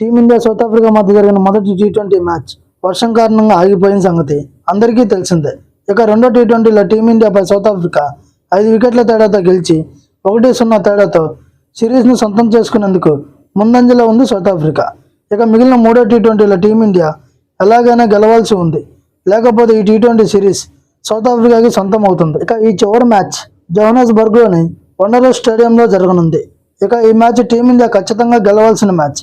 Team India south Africa మధ్య జరిగిన మొదటి టీ ట్వంటీ మ్యాచ్ వర్షం కారణంగా ఆగిపోయిన సంగతి అందరికీ తెలిసిందే. ఇక రెండో టీ ట్వంటీలో టీమిండియాపై సౌత్ ఆఫ్రికా ఐదు వికెట్ల తేడాతో గెలిచి ఒకటి సున్నా తేడాతో సిరీస్ను సొంతం చేసుకునేందుకు ముందంజలో ఉంది సౌత్ ఆఫ్రికా. ఇక మిగిలిన మూడో టీ ట్వంటీలో టీమిండియా ఎలాగైనా గెలవాల్సి ఉంది. లేకపోతే ఈ టీ ట్వంటీ సిరీస్ సౌత్ ఆఫ్రికాకి సొంతం అవుతుంది. ఇక ఈ చివరి మ్యాచ్ జోహానస్బర్గ్లోని వండర్స్ స్టేడియంలో జరగనుంది. ఇక ఈ మ్యాచ్ టీమిండియా ఖచ్చితంగా గెలవాల్సిన మ్యాచ్.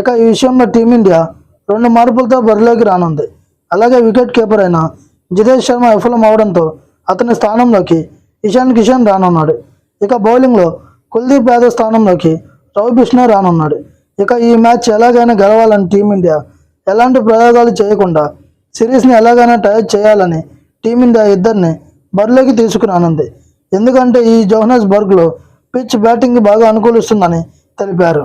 ఇక ఈ విషయంలో టీమిండియా రెండు మార్పులతో బరిలోకి రానుంది. అలాగే వికెట్ కీపర్ అయిన జితేష్ శర్మ విఫలం అవడంతో అతని స్థానంలోకి ఇషాన్ కిషన్ రానున్నాడు. ఇక బౌలింగ్లో కుల్దీప్ యాదవ్ స్థానంలోకి రవి బిష్ణు రానున్నాడు. ఇక ఈ మ్యాచ్ ఎలాగైనా గెలవాలని టీమిండియా ఎలాంటి ప్రయోగాలు చేయకుండా సిరీస్ని ఎలాగైనా టై చేయాలని టీమిండియా ఇద్దరిని బరిలోకి తీసుకురానుంది. ఎందుకంటే ఈ జోహనస్బర్గ్లో పిచ్ బ్యాటింగ్ బాగా అనుకూలిస్తుందని తెలిపారు.